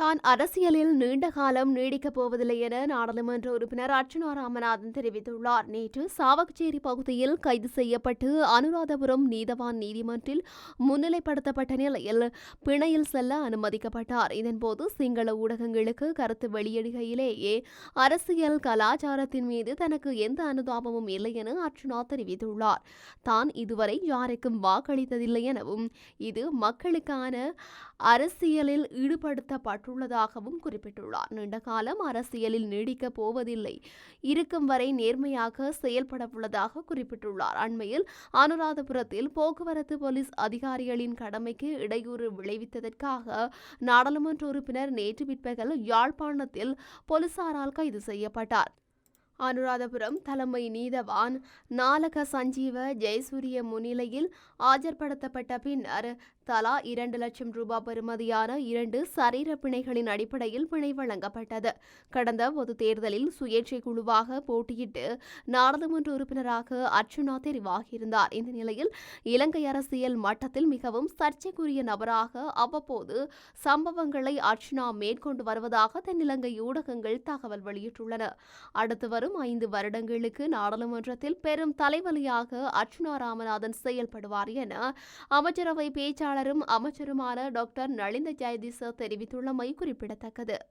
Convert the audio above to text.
தான் அரசியலில் நீண்ட காலம் நீடிக்கப் போவதில்லை என நாடாளுமன்ற உறுப்பினர் அர்ச்சனா ராமநாதன் தெரிவித்துள்ளார். நேற்று சாவகச்சேரி பகுதியில் கைது செய்யப்பட்டு அனுராதபுரம் நீதவான் நீதிமன்றில் முன்னிலைப்படுத்தப்பட்ட நிலையில் பிணையில் செல்ல அனுமதிக்கப்பட்டார். இதன்போது சிங்கள ஊடகங்களுக்கு கருத்து வெளியிடுகையிலேயே அரசியல் கலாச்சாரத்தின் மீது தனக்கு எந்த அனுதாபமும் இல்லை என அர்ச்சனா தெரிவித்துள்ளார். தான் இதுவரை யாருக்கும் வாக்களித்ததில்லை எனவும் இது மக்களுக்கான அரசியலில் ஈடுபடுத்தப்பட்டுள்ளதாகவும் குறிப்பிட்டுள்ளார். நீண்ட காலம் அரசியலில் நீடிக்கப் போவதில்லை. இருக்கும் வரை நேர்மையாக செயல்பட உள்ளதாக குறிப்பிட்டுள்ளார். அண்மையில் அனுராதபுரத்தில் போக்குவரத்து போலீஸ் அதிகாரிகளின் கடமைக்கு இடையூறு விளைவித்ததற்காக நாடாளுமன்ற உறுப்பினர் நேற்று பிற்பகல் யாழ்ப்பாணத்தில் போலீசாரால் கைது செய்யப்பட்டார். அனுராதபுரம் தலைமை நீதவான். நாலக சஞ்சீவ ஜெயசூரிய முன்னிலையில் ஆஜர்படுத்தப்பட்ட பின்னர் தலா இரண்டு லட்சம் ரூபாய் பெறுமதியான இரண்டு சரீர பிணைகளின் அடிப்படையில் பிணை வழங்கப்பட்டது. கடந்த பொது தேர்தலில் சுயேட்சை குழுவாக போட்டியிட்டு நாடாளுமன்ற உறுப்பினராக அர்ச்சுனா தெரிவாகியிருந்தார். இந்த நிலையில் இலங்கை அரசியல் மட்டத்தில் மிகவும் சர்ச்சைக்குரிய நபராக அவ்வப்போது சம்பவங்களை அர்ச்சுனா மேற்கொண்டு வருவதாக தென்னிலங்கை ஊடகங்கள் தகவல் வெளியிட்டுள்ளன. அடுத்து வரும் ஐந்து வருடங்களுக்கு நாடாளுமன்றத்தில் பெரும் தலைவலியாக அர்ச்சுனா ராமநாதன் செயல்படுவார் என அமைச்சரவை பேச்சாளரும் அமைச்சருமான டாக்டர் நளிந்த ஜெயதிச தெரிவித்துள்ளமை குறிப்பிடத்தக்கது.